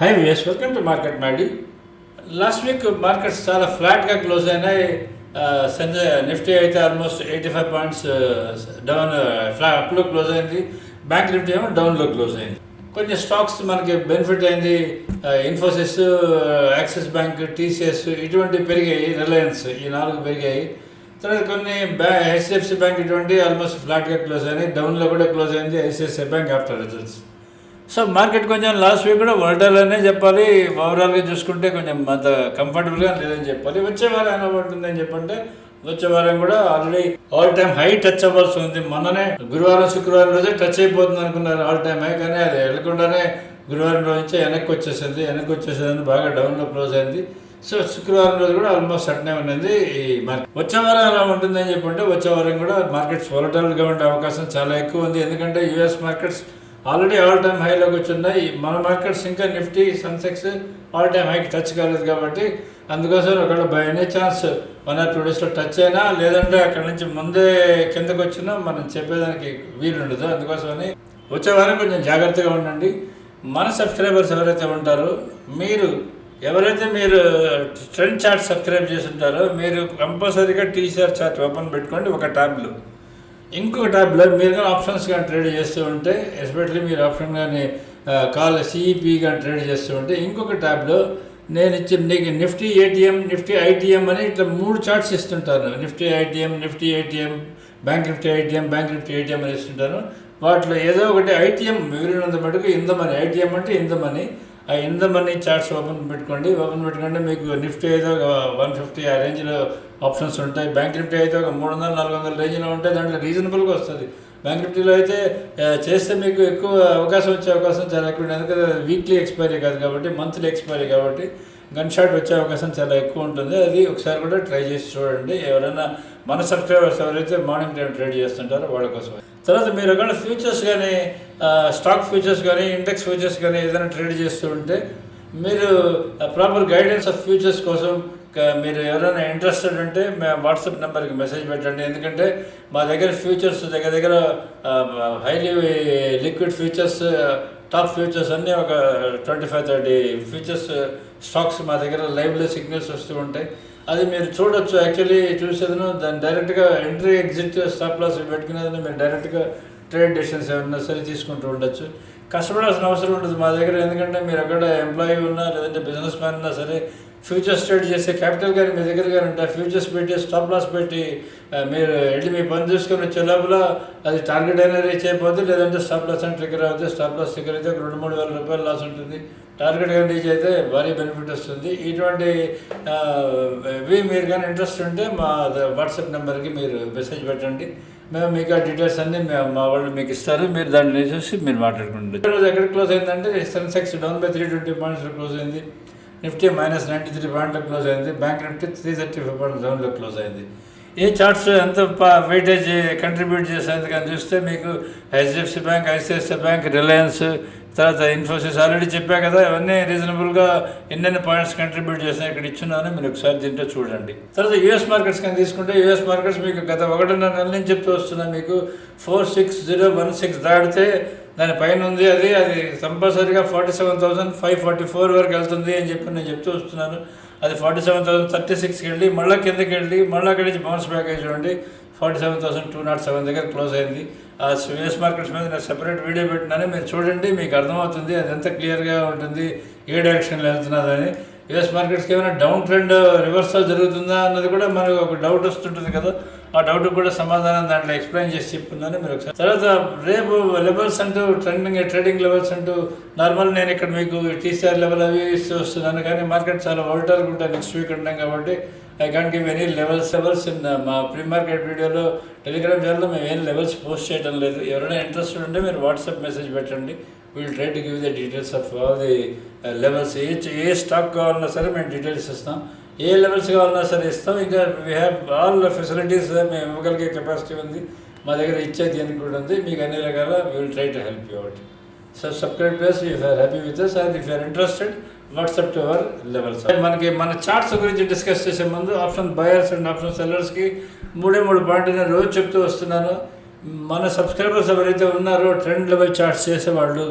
Hi viewers welcome to market మాడి last week markets చాలా ఫ్లాట్గా క్లోజ్ అయినాయి. సంజయ్ నిఫ్టీ అయితే almost eighty five points down ఫ్లా అప్లో క్లోజ్ అయింది. బ్యాంక్ నిఫ్టీ ఏమో డౌన్లో క్లోజ్ అయింది. కొన్ని స్టాక్స్ మనకి బెనిఫిట్ అయింది. ఇన్ఫోసిస్ యాక్సిస్ బ్యాంక్ టీసీఎస్ ఇటువంటి పెరిగాయి. రిలయన్స్ ఈ నాలుగు పెరిగాయి. తర్వాత కొన్ని బ్యా హెచ్డిఎఫ్సి బ్యాంక్ ఇటువంటి ఆల్మోస్ట్ ఫ్లాట్గా క్లోజ్ అయినాయి. డౌన్లో కూడా క్లోజ్ అయింది. ICICI bank after results so market కొంచెం లాస్ట్ వీక్ కూడా వరటల్ అనే చెప్పాలి. ఓవరాల్గా చూసుకుంటే కొంచెం అంత కంఫర్టబుల్గా లేదని చెప్పాలి. వచ్చే వారం ఎలా ఉంటుందని చెప్పంటే వచ్చే వారం కూడా already all time high touch అవ్వాల్సి ఉంది. మొన్ననే గురువారం శుక్రవారం రోజే టచ్ అయిపోతుంది అనుకున్నారు ఆల్ టైమ్ హై కానీ అది వెళ్ళకుండానే గురువారం రోజు నుంచి వెనక్కి వచ్చేసింది. వెనక్కి వచ్చేసింది బాగా డౌన్లో క్లోజ్ అయింది. సో శుక్రవారం రోజు కూడా ఆల్మోస్ట్ అట్నే ఉన్నది ఈ మార్కెట్ వచ్చే వారం ఎలా ఉంటుందని చెప్పంటే వచ్చే వారం కూడా మార్కెట్స్ వొలటైల్గా ఉండే అవకాశం చాలా ఎక్కువ ఉంది. ఎందుకంటే US markets already all time హైలోకి వచ్చిన్నాయి మన మార్కెట్స్ ఇంకా నిఫ్టీ సన్సెక్స్ ఆల్ టైమ్ హైకి టచ్ కాలేదు కాబట్టి అందుకోసం ఒకవేళ by any chance one or two డేస్లో టచ్ అయినా లేదంటే అక్కడ నుంచి ముందే కిందకు వచ్చినా మనం చెప్పేదానికి వీలుండదు. అందుకోసమని వచ్చే వారం కొంచెం జాగ్రత్తగా ఉండండి. మన సబ్స్క్రైబర్స్ ఎవరైతే ఉంటారో మీరు ఎవరైతే మీరు ట్రెండ్ చార్ట్ సబ్స్క్రైబ్ చేసి ఉంటారో మీరు కంపల్సరీగా టీసీఆర్ చార్ట్ ఓపెన్ పెట్టుకోండి ఒక ట్యాబ్లో ఇంకొక ట్యాబ్లో మీరు కానీ ఆప్షన్స్ కానీ ట్రేడ్ చేస్తూ ఉంటే ఎస్పెషల్లీ మీరు ఆప్షన్ కానీ కాల్ సిఈపి కానీ ట్రేడ్ చేస్తూ ఉంటే ఇంకొక ట్యాబ్లో నేను ఇచ్చి నీకు నిఫ్టీ ఏటీఎం నిఫ్టీ ఐటీఎం అని ఇట్లా మూడు charts ఇస్తుంటాను. Nifty ITM Nifty ATM bank Nifty ITM bank Nifty ATM అని ఇస్తుంటాను. వాటిలో ఏదో ఒకటి ఐటీఎం మిగిలినంత మటుకు ఇందమని ఐటీఎం అంటే ఇందమని ఆ in the money charts open పెట్టుకోండి ఓపెన్ పెట్టుకుంటే మీకు నిఫ్టీ అయితే ఒక వన్ ఫిఫ్టీ ఆ రేంజ్లో ఆప్షన్స్ ఉంటాయి. బ్యాంక్ నిఫ్టీ అయితే ఒక మూడు వందల నాలుగు వందల రేంజ్లో ఉంటే దాంట్లో రీజనబుల్గా వస్తుంది. బ్యాంక్ నిఫ్టీలో అయితే చేస్తే మీకు ఎక్కువ అవకాశం వచ్చే అవకాశం చాలా ఎక్కువ ఉంది ఎందుకంటే వీక్లీ ఎక్స్పైరీ కాదు కాబట్టి మంత్లీ ఎక్స్పైరీ కాబట్టి గన్ షాట్ వచ్చే అవకాశం చాలా ఎక్కువ ఉంటుంది. అది ఒకసారి కూడా ట్రై చేసి చూడండి. ఎవరైనా మన సబ్స్క్రైబర్స్ ఎవరైతే మార్నింగ్ టైం ట్రేడ్ చేస్తుంటారో వాళ్ళ కోసం. తర్వాత మీరు ఒకవేళ ఫ్యూచర్స్ కానీ స్టాక్ ఫ్యూచర్స్ కానీ ఇండెక్స్ ఫ్యూచర్స్ కానీ ఏదైనా ట్రేడ్ చేస్తూ ఉంటే మీరు ప్రాపర్ గైడెన్స్ ఆఫ్ ఫ్యూచర్స్ కోసం మీరు ఎవరైనా ఇంట్రెస్టెడ్ ఉంటే మా వాట్సాప్ నెంబర్కి మెసేజ్ పెట్టండి. ఎందుకంటే మా దగ్గర ఫ్యూచర్స్ దగ్గర దగ్గర highly liquid futures top futures అన్నీ ఒక twenty five thirty futures stocks మా దగ్గర లైవ్లో సిగ్నల్స్ వస్తూ ఉంటాయి. అది మీరు చూడొచ్చు. యాక్చువల్లీ చూసేదను దాన్ని డైరెక్ట్గా ఎంట్రీ ఎగ్జిట్ స్టాప్ లాస్ పెట్టుకునేదని మీరు డైరెక్ట్గా ట్రేడ్ డెసిషన్స్ ఏమన్నా సరే తీసుకుంటూ ఉండొచ్చు. కష్టపడాల్సిన అవసరం ఉంటుంది మా దగ్గర ఎందుకంటే మీరు అక్కడ ఎంప్లాయీ ఉన్నా లేదంటే బిజినెస్ మ్యాన్ ఉన్నా సరే ఫ్యూచర్స్ ట్రేడ్ చేసే క్యాపిటల్ కానీ మీ దగ్గర కానీ ఉంటే ఫ్యూచర్స్ పెట్టి స్టాప్ లాస్ పెట్టి మీరు వెళ్ళి మీ పని చూసుకొని వచ్చే లోపల అది టార్గెట్ అయినా రీచ్ అయిపోద్ది లేదంటే స్టాప్ లాస్ అని ట్రిగర్ అవుతుంది స్టాప్ లాస్ ట్రిగర్ అయితే ఒక రెండు మూడు వేల రూపాయలు లాస్ ఉంటుంది. టార్గెట్ కానీ రీచ్ అయితే భారీ బెనిఫిట్ వస్తుంది. ఇటువంటి ఇవి మీరు కానీ ఇంట్రెస్ట్ ఉంటే మా వాట్సాప్ నెంబర్కి మీరు మెసేజ్ పెట్టండి. మేము మీకు ఆ డీటెయిల్స్ అన్నీ మేము మా వాళ్ళు మీకు ఇస్తారు. మీరు దాన్ని చూసి మీరు మాట్లాడుకుంటుంది ఈరోజు ఎక్కడ క్లోజ్ అయిందంటే Sensex down by three twenty points close అయింది. నిఫ్టీ మైనస్ నైంటీ త్రీ పాయింట్లో క్లోజ్ అయింది. Bank Nifty three thirty five point డౌన్లో క్లోజ్ అయింది. ఏ చార్ట్స్ ఎంత వెయిటేజ్ కంట్రిబ్యూట్ చేసేందుకు అని చూస్తే మీకు HDFC bank ICICI bank Reliance తర్వాత ఇన్ఫోసిస్ ఆల్రెడీ చెప్పా కదా ఇవన్నీ రీజనబుల్గా ఎన్నెన్ని పాయింట్స్ కంట్రిబ్యూట్ చేసినా ఇక్కడ ఇచ్చున్నాను మీరు ఒకసారి దీంట్లో చూడండి. తర్వాత యూఎస్ మార్కెట్స్ కానీ తీసుకుంటే యూఎస్ మార్కెట్స్ మీకు గత ఒకటిన్నర నెల నుంచి చెప్తూ వస్తున్నా మీకు four six zero one six దాటితే దాని పైన ఉంది అది అది కంపల్సరీగా forty seven thousand five forty four వరకు వెళ్తుంది అని చెప్పి నేను చెప్తూ వస్తున్నాను. అది ఫార్టీ సెవెన్ థౌసండ్ థర్టీ సిక్స్కి వెళ్ళి మళ్ళీ కిందకి వెళ్ళి మళ్ళీ అక్కడి నుంచి బౌన్స్ బ్యాక్ అయ్యి చూడండి. Forty seven thousand two naught seven దగ్గర క్లోజ్ అయింది. ఆ యూఎస్ మార్కెట్స్ మీద నేను సెపరేట్ వీడియో పెట్టినాను మీరు చూడండి మీకు అర్థమవుతుంది అది ఎంత క్లియర్గా ఉంటుంది ఏ డైరెక్షన్లో వెళ్తున్నదని యుఎస్ మార్కెట్స్కి ఏమైనా డౌన్ ట్రెండ్ రివర్సల్ జరుగుతుందా అన్నది కూడా మనకు ఒక డౌట్ వస్తుంటుంది కదా. ఆ డౌట్ కూడా సమాధానం దాంట్లో ఎక్స్ప్లెయిన్ చేసి చెప్తున్నాను మీరు ఒకసారి. తర్వాత రేపు లెవెల్స్ అంటూ ట్రెండింగ్ ట్రేడింగ్ లెవెల్స్ అంటూ నార్మల్ నేను ఇక్కడ మీకు టీసీఆర్ లెవెల్ అవి ఇస్తూ వస్తున్నాను. కానీ మార్కెట్ చాలా వోల్టాల్గా ఉంటాయి నెక్స్ట్ వీక్ ఉంటాం కాబట్టి I can't give any levels levels in మా ప్రీ మార్కెట్ వీడియోలో టెలిగ్రామ్ ఛానల్లో మేము ఏం లెవెల్స్ పోస్ట్ చేయడం లేదు. ఎవరైనా ఇంట్రెస్టెడ్ ఉంటే మీరు వాట్సాప్ మెసేజ్ పెట్టండి. Will try to give the details of all the levels A A stock కావాలన్నా సరే మేము డీటెయిల్స్ ఇస్తాం. ఏ లెవెల్స్ కావాలన్నా సరే ఇస్తాం. ఇంకా వీ హ్యావ్ ఆల్ ఫెసిలిటీస్ మేము ఇవ్వగలిగే కెపాసిటీ ఉంది. మా దగ్గర ఇచ్చే దీనికి కూడా ఉంది. మీకు అన్ని రకాల will try to help you out so subscribe please if are happy with us and if are interested WhatsApp to our levels మనకి మన చార్ట్స్ గురించి డిస్కస్ చేసే ముందు ఆప్షన్ బయర్స్ అండ్ ఆప్షన్ సెల్లర్స్కి మూడే మూడు పాయింట్లు నేను రోజు చెప్తూ వస్తున్నాను. మన సబ్స్క్రైబర్స్ ఎవరైతే ఉన్నారో ట్రెండ్ లెవెల్ చార్ట్స్ చేసేవాళ్ళు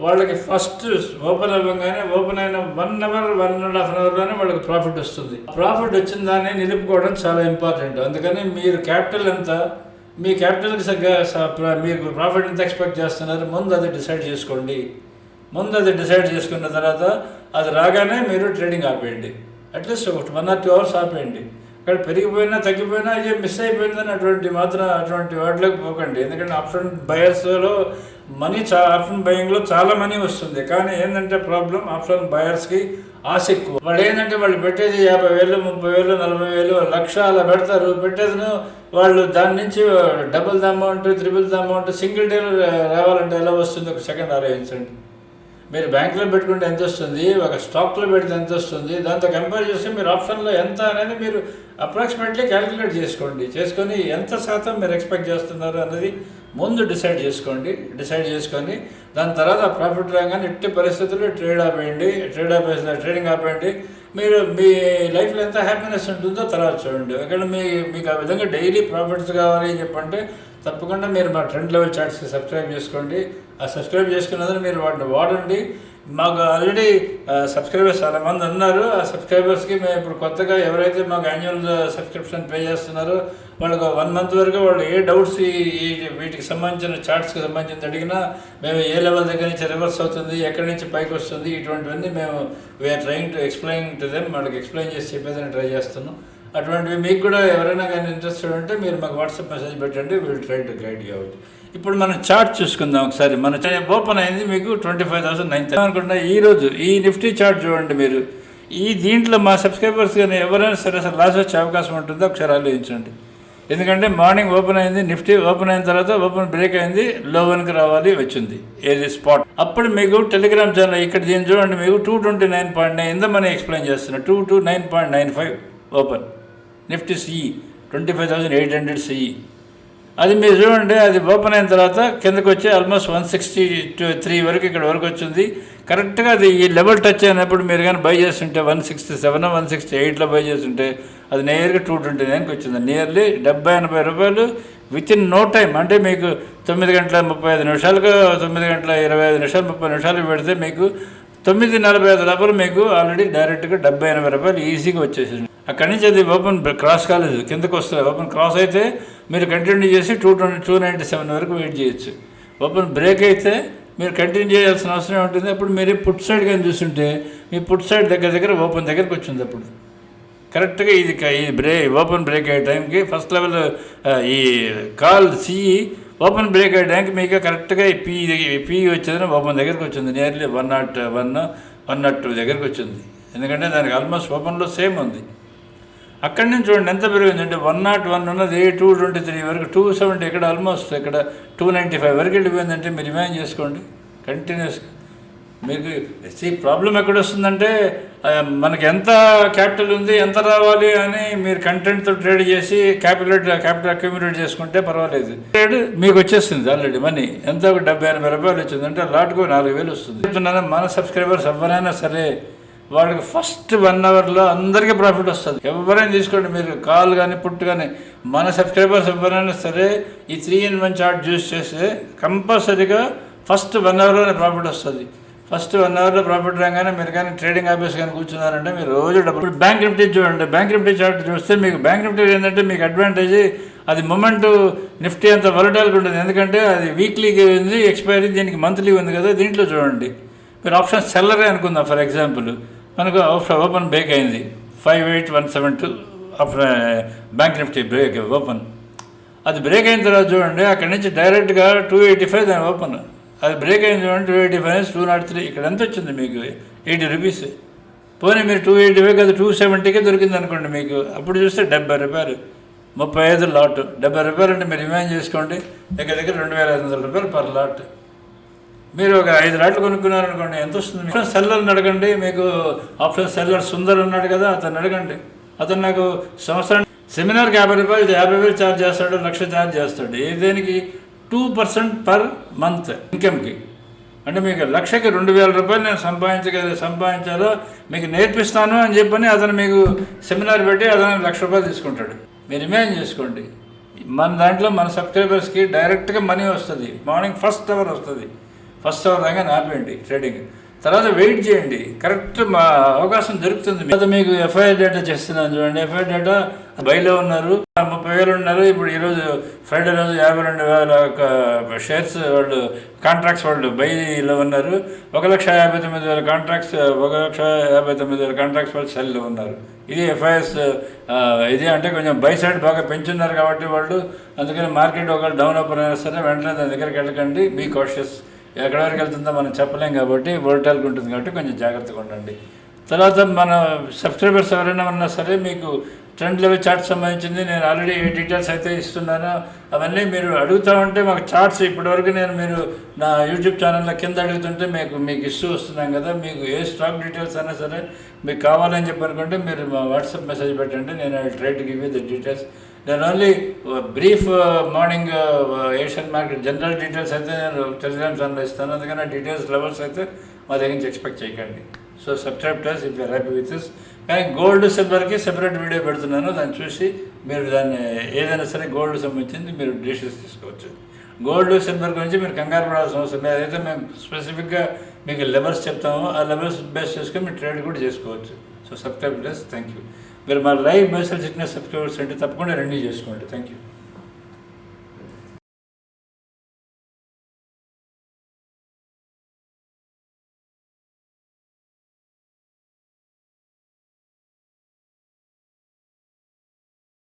వాళ్ళకి ఫస్ట్ ఓపెన్ అవ్వగానే ఓపెన్ అయిన one hour one and half an అవర్లోనే వాళ్ళకి ప్రాఫిట్ వస్తుంది. ప్రాఫిట్ వచ్చిన దాన్ని నిలుపుకోవడం చాలా ఇంపార్టెంట్ అందుకని మీరు క్యాపిటల్ ఎంత మీ క్యాపిటల్కి సగ్గా మీకు ప్రాఫిట్ ఎంత ఎక్స్పెక్ట్ చేస్తున్నారు ముందు అది డిసైడ్ చేసుకోండి. ముందు అది డిసైడ్ చేసుకున్న తర్వాత అది రాగానే మీరు ట్రేడింగ్ ఆపేయండి. అట్లీస్ట్ ఒక వన్ ఆర్ టూ అవర్స్ ఆపేయండి. అక్కడ పెరిగిపోయినా తగ్గిపోయినా ఇది మిస్ అయిపోయిందని అటువంటి మాత్రం అటువంటి వాటిలోకి పోకండి. ఎందుకంటే ఆప్షన్ బయర్స్లో మనీ చా ఆప్షన్ బయింగ్లో చాలా మనీ వస్తుంది. కానీ ఏంటంటే ప్రాబ్లం ఆప్షన్ బయర్స్కి ఆశ ఎక్కువ. వాళ్ళు ఏంటంటే వాళ్ళు పెట్టేది యాభై వేలు ముప్పై వేలు నలభై వేలు లక్ష అలా పెడతారు. పెట్టేది వాళ్ళు దాని నుంచి double the amount triple the amount single డేలో రావాలంటే ఎలా వస్తుంది? ఒక సెకండ్ ఆలోచించండి. మీరు బ్యాంకులో పెట్టుకుంటే ఎంత వస్తుంది? ఒక స్టాక్లో పెడితే ఎంత వస్తుంది? దాంతో కంపేర్ చేస్తే మీరు ఆప్షన్లో ఎంత అనేది మీరు అప్రాక్సిమేట్లీ క్యాలిక్యులేట్ చేసుకోండి. చేసుకొని ఎంత శాతం మీరు ఎక్స్పెక్ట్ చేస్తున్నారు అనేది ముందు డిసైడ్ చేసుకోండి. డిసైడ్ చేసుకొని దాని తర్వాత ప్రాఫిట్ రాగానే ఎట్టి పరిస్థితుల్లో ట్రేడ్ ఆపేయండి ట్రేడ్ ఆపేసిన ట్రేడింగ్ ఆపేయండి మీరు మీ లైఫ్లో ఎంత హ్యాపీనెస్ ఉంటుందో తర్వాత చూడండి. ఎక్కడ మీ మీకు ఆ విధంగా డైలీ ప్రాఫిట్స్ కావాలి అని చెప్పంటే తప్పకుండా మీరు మా ట్రెండ్ లెవెల్ చార్ట్స్కి సబ్స్క్రైబ్ చేసుకోండి. ఆ సబ్స్క్రైబ్ చేసుకున్నందుకు మీరు వాటిని వాడండి. మాకు ఆల్రెడీ సబ్స్క్రైబర్స్ చాలా మంది ఉన్నారు. ఆ సబ్స్క్రైబర్స్కి మేము ఇప్పుడు కొత్తగా ఎవరైతే మాకు యాన్యువల్ సబ్స్క్రిప్షన్ పే చేస్తున్నారో వాళ్ళకి వన్ మంత్ వరకు వాళ్ళు ఏ డౌట్స్ ఈ వీటికి సంబంధించిన చార్ట్స్కి సంబంధించి అడిగినా మేము ఏ లెవెల్ దగ్గర నుంచి రివర్స్ అవుతుంది ఎక్కడి నుంచి పైకి వస్తుంది ఇటువంటివన్నీ మేము we're trying to explain to them వాళ్ళకి ఎక్స్ప్లెయిన్ చేసి చెప్పేదని ట్రై చేస్తున్నాం. అటువంటివి మీకు కూడా ఎవరైనా కానీ ఇంట్రెస్టెడ్ ఉంటే మీరు మాకు వాట్సాప్ మెసేజ్ పెట్టండి will try to guide you out ఇప్పుడు మనం చార్ట్ చూసుకుందాం ఒకసారి. మన ఓపెన్ అయింది మీకు ట్వంటీ ఫైవ్ థౌసండ్ నైన్ అనుకుంటున్నా ఈ రోజు ఈ నిఫ్టీ చార్ట్ చూడండి మీరు. ఈ దీంట్లో మా సబ్స్క్రైబర్స్ కానీ ఎవరైనా సరే అసలు లాస్ వచ్చే అవకాశం ఉంటుందో ఒకసారి ఆలోచించండి. ఎందుకంటే మార్నింగ్ ఓపెన్ అయింది నిఫ్టీ ఓపెన్ అయిన తర్వాత ఓపెన్ బ్రేక్ అయింది లో వన్కి రావాలి వచ్చింది. ఏది స్పాట్ అప్పుడు మీకు టెలిగ్రామ్ ఛానల్ ఇక్కడ దీన్ని చూడండి మీకు two twenty nine point nine money explain చేస్తున్నా. Two two nine point nine five open Nifty CE twenty five thousand eight hundred CE అది మీరు చూడండి అది ఓపెన్ అయిన తర్వాత కిందకు వచ్చి ఆల్మోస్ట్ వన్ సిక్స్టీ త్రీ వరకు ఇక్కడ వరకు వచ్చింది. కరెక్ట్గా అది ఈ లెవెల్ టచ్ అయినప్పుడు మీరు కానీ బై చేస్తుంటే one sixty seven one sixty ఎయిట్లో బై చేస్తుంటే అది నేరుగా టూ ట్వంటీ నైన్కి వచ్చింది. నియర్లీ డెబ్బై ఎనభై రూపాయలు విత్ ఇన్ నో టైం అంటే మీకు తొమ్మిది గంటల ముప్పై ఐదు నిమిషాలకు తొమ్మిది గంటల ఇరవై ఐదు నిమిషాలు ముప్పై నిమిషాలు పెడితే మీకు తొమ్మిది నలభై ఐదు లోపల మీకు ఆల్రెడీ డైరెక్ట్గా డెబ్బై ఎనభై రూపాయలు ఈజీగా వచ్చేసింది. అక్కడి నుంచి అది ఓపెన్ క్రాస్ కాలేదు. కిందకు వస్తుంది. ఓపెన్ క్రాస్ అయితే మీరు కంటిన్యూ చేసి two twenty two ninety seven వరకు వెయిట్ చేయొచ్చు. ఓపెన్ బ్రేక్ అయితే మీరు కంటిన్యూ చేయాల్సిన అవసరం ఉంటుంది అప్పుడు మీరు పుట్ సైడ్ కానీ చూస్తుంటే మీ పుట్ సైడ్ దగ్గర దగ్గర ఓపెన్ దగ్గరకు వచ్చింది అప్పుడు. కరెక్ట్గా ఇది ఈ బ్రే ఓపెన్ బ్రేక్ అయ్యే టైంకి ఫస్ట్ లెవెల్ ఈ కాల్ సిఈ ఓపెన్ బ్రేక్ అయ్యే టైంకి మీకు కరెక్ట్గా ఈ పీ పీ వచ్చేది ఓపెన్ దగ్గరకు వచ్చింది. Nearly one nought one one nought two దగ్గరకు వచ్చింది. ఎందుకంటే దానికి ఆల్మోస్ట్ ఓపెన్లో సేమ్ ఉంది. అక్కడి నుంచి చూడండి ఎంత పెరిగింది అంటే వన్ నాట్ వన్ ఉన్నది టూ ట్వంటీ త్రీ వరకు టూ సెవెంటీ ఇక్కడ ఆల్మోస్ట్ ఇక్కడ టూ నైంటీ ఫైవ్ వరకు వెళ్ళిపోయిందంటే మీరు ఇమాజిన్ చేసుకోండి కంటిన్యూస్గా మీకు ఈ ప్రాబ్లం ఎక్కడ వస్తుందంటే మనకి ఎంత క్యాపిటల్ ఉంది ఎంత రావాలి అని మీరు కంటెంట్తో ట్రేడ్ చేసి క్యాపిటల్ క్యాపిటల్ అక్యూమిలేట్ చేసుకుంటే పర్వాలేదు. ట్రేడ్ మీకు వచ్చేస్తుంది ఆల్రెడీ మనీ ఎంత ఒక డెబ్బై ఎనభై రూపాయలు వచ్చిందంటే లాట్కు నాలుగు వేలు వస్తుంది. చెప్తున్నాను మన సబ్స్క్రైబర్స్ ఎవరైనా సరే వాళ్ళకి ఫస్ట్ వన్ అవర్లో అందరికీ ప్రాఫిట్ వస్తుంది. ఎవరైనా తీసుకోండి మీరు కాల్ కానీ పుట్టు కానీ మన సబ్స్క్రైబర్స్ ఎవరైనా సరే ఈ three in one chart use చేస్తే కంపల్సరీగా ఫస్ట్ వన్ అవర్లోనే ప్రాఫిట్ వస్తుంది. ఫస్ట్ వన్ అవర్లో ప్రాఫిట్ రాగానే మీరు కానీ ట్రేడింగ్ ఆఫీస్ కానీ కూర్చున్నారంటే మీరు రోజు డబ్బులు బ్యాంక్ నిఫ్టీ చూడండి బ్యాంక్ నిఫ్టీ చార్ట్ చూస్తే మీకు బ్యాంక్ నిఫ్టీ ఏంటంటే మీకు అడ్వాంటేజ్ అది మొమెంట్ నిఫ్టీ అంత వలటాల్గా ఉంటుంది. ఎందుకంటే అది వీక్లీకి ఉంది ఎక్స్పైరీ దీనికి మంత్లీ ఉంది కదా దీంట్లో చూడండి. మీరు ఆప్షన్ సెల్లరే అనుకుందాం ఫర్ ఎగ్జాంపుల్ మనకు ఓపెన్ బ్రేక్ అయింది. Five eight one seven two అప్పుడు బ్యాంక్ నిఫ్టీ బ్రేక్ ఓపెన్ అది బ్రేక్ అయిన తర్వాత చూడండి అక్కడి నుంచి డైరెక్ట్గా టూ ఎయిటీ ఫైవ్ దాని ఓపెన్ అది బ్రేక్ అయింది చూడండి two eighty five two nought three ఇక్కడ ఎంత వచ్చింది మీకు? ఎయిటీ రూపీస్ పోనీ మీరు టూ ఎయిటీ ఫైవ్ కదా టూ సెవెంటీకే దొరికింది అనుకోండి మీకు. అప్పుడు చూస్తే డెబ్బై రూపాయలు. ముప్పై ఐదు లాట్ డెబ్బై రూపాయలు అంటే మీరు ఇమాజిన్ చేసుకోండి దగ్గర దగ్గర రెండు వేల ఐదు వందల రూపాయలు పర్ లాట్ మీరు ఒక ఐదు రాట్లు కొనుక్కున్నారనుకోండి ఎంత వస్తుంది? సెల్లర్ని అడగండి మీకు ఆప్షన్ సెల్లర్ సుందర్ ఉన్నాడు కదా అతను అడగండి. అతను నాకు సంవత్సరం సెమినార్కి యాభై రూపాయలు యాభై వేలు ఛార్జ్ చేస్తాడు లక్ష ఛార్జ్ చేస్తాడు. దేనికి? టూ పర్సెంట్ పర్ మంత్ ఇన్కమ్కి. అంటే మీకు లక్షకి రెండు వేల రూపాయలు నేను సంపాదించగ సంపాదించాలో మీకు నేర్పిస్తాను అని చెప్పని అతను మీకు సెమినార్ పెట్టి అతను లక్ష రూపాయలు తీసుకుంటాడు. మీరు ఇమాజిన్ చేసుకోండి. మన దాంట్లో మన సబ్స్క్రైబర్స్కి డైరెక్ట్గా మనీ వస్తుంది. మార్నింగ్ ఫస్ట్ అవర్ వస్తుంది. ఫస్ట్ అవర్ దాకా ఆపేయండి ట్రేడింగ్. తర్వాత వెయిట్ చేయండి. కరెక్ట్ మా అవకాశం దొరుకుతుంది తర్వాత మీకు ఎఫ్ఐఆర్ డేటా చేస్తున్నాను చూడండి. ఎఫ్ఐఆర్ డేటా బయలో ఉన్నారు. ముప్పై వేలు ఉన్నారు. ఇప్పుడు ఈరోజు ఫ్రైడే రోజు యాభై రెండు వేల షేర్స్ వాళ్ళు కాంట్రాక్ట్స్ వాళ్ళు బైలో ఉన్నారు. ఒక లక్ష యాభై తొమ్మిది వేల కాంట్రాక్ట్స్ ఒక లక్ష యాభై తొమ్మిది వేల కాంట్రాక్ట్స్ వాళ్ళు సెల్లో ఉన్నారు. ఇది ఎఫ్ఐఎస్ ఇది అంటే కొంచెం బై సైడ్ బాగా పెంచున్నారు కాబట్టి వాళ్ళు. అందుకని మార్కెట్ ఒకవేళ డౌన్ అప్ అయినా సరే వెంటనే దాని దగ్గరికి వెళ్ళకండి. Be cautious. ఎక్కడ వరకు వెళ్తుందో మనం చెప్పలేం కాబట్టి వోల్టాల్కి ఉంటుంది కాబట్టి కొంచెం జాగ్రత్తగా ఉండండి. తర్వాత మన సబ్స్క్రైబర్స్ ఎవరైనా ఉన్నా సరే మీకు ట్రెండ్ లెవెల్ చార్ట్ సంబంధించింది నేను ఆల్రెడీ డీటెయిల్స్ అయితే ఇస్తున్నాను. అవన్నీ మీరు అడుగుతా ఉంటే మాకు చార్ట్స్ ఇప్పటివరకు నేను మీరు నా యూట్యూబ్ ఛానల్లో కింద అడుగుతుంటే మీకు మీకు ఇష్యూ వస్తున్నాం కదా. మీకు ఏ స్టాక్ డీటెయిల్స్ అయినా సరే మీకు కావాలని చెప్పనుకుంటే మీరు మా వాట్సాప్ మెసేజ్ పెట్టండి. నేను try to give the details then only brief morning Asian market general details అయితే నేను టెలిగ్రామ్స్ ఛానల్ ఇస్తాను. అందుకని డీటెయిల్స్ లెవెల్స్ అయితే మా దగ్గర నుంచి ఎక్స్పెక్ట్ చేయకండి. So subscribers if you're happy with కానీ గోల్డ్ సిల్వర్కి సెపరేట్ వీడియో పెడుతున్నాను. దాన్ని చూసి మీరు దాన్ని ఏదైనా సరే గోల్డ్ సంబంధించింది మీరు డిషెస్ తీసుకోవచ్చు. గోల్డ్ సిల్వర్ గురించి మీరు కంగారు పడాల్సిన అవసరం లేదు. అయితే మేము స్పెసిఫిక్గా మీకు లెవెల్స్ చెప్తాము. ఆ లెవెల్స్ బేస్ చేసుకొని మీరు ట్రేడ్ కూడా చేసుకోవచ్చు. So subscribe plus thank you మీరు మా లైవ్ బేసల్ సిక్నెస్ సబ్స్క్రైబర్స్ అంటే తప్పకుండా రెన్యూ చేసుకోండి. Thank you